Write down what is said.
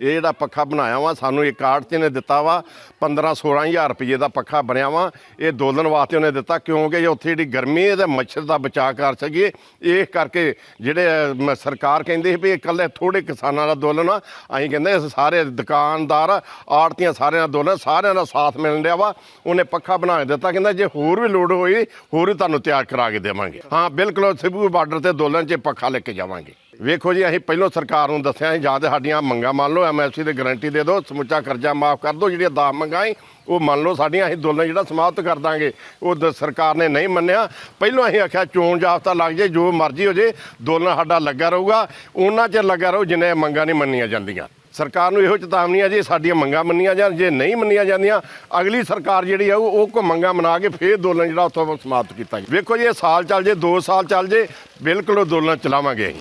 ਇਹ ਜਿਹੜਾ ਪੱਖਾ ਬਣਾਇਆ ਵਾ, ਸਾਨੂੰ ਇੱਕ ਆੜਤੀ ਨੇ ਦਿੱਤਾ ਵਾ 15 16000 ਰੁਪਏ ਦਾ ਪੱਖਾ ਬਣਿਆ ਵਾ। ਇਹ ਦੋਲਣ ਵਾਸਤੇ ਉਹਨੇ ਦਿੱਤਾ, ਕਿਉਂਕਿ ਜੇ ਉੱਥੇ ਜਿਹੜੀ ਗਰਮੀ ਹੈ ਤੇ ਮੱਛਰ ਦਾ ਬਚਾਅ ਕਰ ਸਕੀਏ। ਇਹ ਕਰਕੇ ਜਿਹੜੇ ਸਰਕਾਰ ਕਹਿੰਦੀ ਸੀ ਵੀ ਇਹ ਇਕੱਲੇ ਥੋੜੇ ਕਿਸਾਨਾਂ ਦਾ ਦੋਲਨ ਆ। ਅਸੀਂ ਕਹਿੰਦੇ ਸਾਰੇ ਦੁਕਾਨਦਾਰ ਆੜਤੀਆਂ ਸਾਰਿਆਂ ਦਾ ਦੋਲਨ, ਸਾਰਿਆਂ ਦਾ ਸਾਥ ਮਿਲਣ ਡਿਆ ਵਾ। ਉਹਨੇ ਪੱਖਾ ਬਣਾ ਕੇ ਦਿੱਤਾ, ਕਹਿੰਦਾ ਜੇ ਹੋਰ ਵੀ ਲੋੜ ਹੋਈ, ਹੋਰ ਵੀ ਤੁਹਾਨੂੰ ਤਿਆਰ ਕਰਾ ਕੇ ਦੇਵਾਂਗੇ। ਹਾਂ, ਬਿਲਕੁਲ ਸਿਬੂ ਬਾਰਡਰ ਤੇ ਦੋਲਨ 'ਚ ਪੱਖਾ ਲੈ ਕੇ ਜਾਵਾਂਗੇ। ਵੇਖੋ ਜੀ, ਅਸੀਂ ਪਹਿਲਾਂ ਸਰਕਾਰ ਨੂੰ ਦੱਸਿਆ ਸੀ, ਜਾਂ ਤੇ ਸਾਡੀਆਂ ਮੰਗਾਂ ਮੰਨ ਲਓ ਐਮਐਸਪੀ ਦੀ ਗਾਰੰਟੀ ਦੇ ਦਿਓ, ਸਮੁੱਚਾ ਕਰਜ਼ਾ ਮਾਫ ਕਰ ਦਿਓ, ਜਿਹੜੀਆਂ 10 ਮੰਗਾਂ ਸੀ, ਉਹ ਮੰਨ ਲਓ ਸਾਡੀਆਂ, ਅਸੀਂ ਦੋਲਨ ਜਿਹੜਾ ਸਮਾਪਤ ਕਰ ਦਾਂਗੇ, ਉਹ ਦ- ਸਰਕਾਰ ਨੇ ਨਹੀਂ ਮੰਨਿਆ। ਪਹਿਲਾਂ ਅਸੀਂ ਆਖਿਆ ਚੋਣ ਜਾਬਤਾ ਲੱਗ ਜੇ, ਜੋ ਮਰਜ਼ੀ ਹੋ ਜੇ ਦੋਲਨ ਸਾਡਾ ਲੱਗਾ ਰਹੂਗਾ। ਉਹਨਾਂ 'ਚ ਲੱਗਾ ਰਹੂ, ਜਿੰਨੇ ਮੰਗਾਂ ਨਹੀਂ ਮੰਨੀਆਂ ਜਾਂਦੀਆਂ। ਸਰਕਾਰ ਨੂੰ ਇਹੋ ਚੇਤਾਵਨੀ ਆ ਜੀ, ਸਾਡੀਆਂ ਮੰਗਾਂ ਮੰਨੀਆਂ ਜਾਣ, ਜੇ ਨਹੀਂ ਮੰਨੀਆਂ ਜਾਂਦੀਆਂ, ਅਗਲੀ ਸਰਕਾਰ ਜਿਹੜੀ ਆ, ਉਹ ਉਹ ਕੋ ਮੰਗਾਂ ਮਨਾ ਕੇ ਫੇਰ ਅੰਦੋਲਨ ਜਿਹੜਾ ਉੱਥੋਂ ਸਮਾਪਤ ਕੀਤਾ ਜੀ ਵੇਖੋ ਜੀ, ਇਹ ਸਾਲ ਚੱਲ ਜੇ 2 ਸਾਲ ਚੱਲ ਜੇ, ਬਿਲਕੁਲ ਅੰਦੋਲਨ ਚਲਾਵਾਂਗੇ ਅਸੀਂ।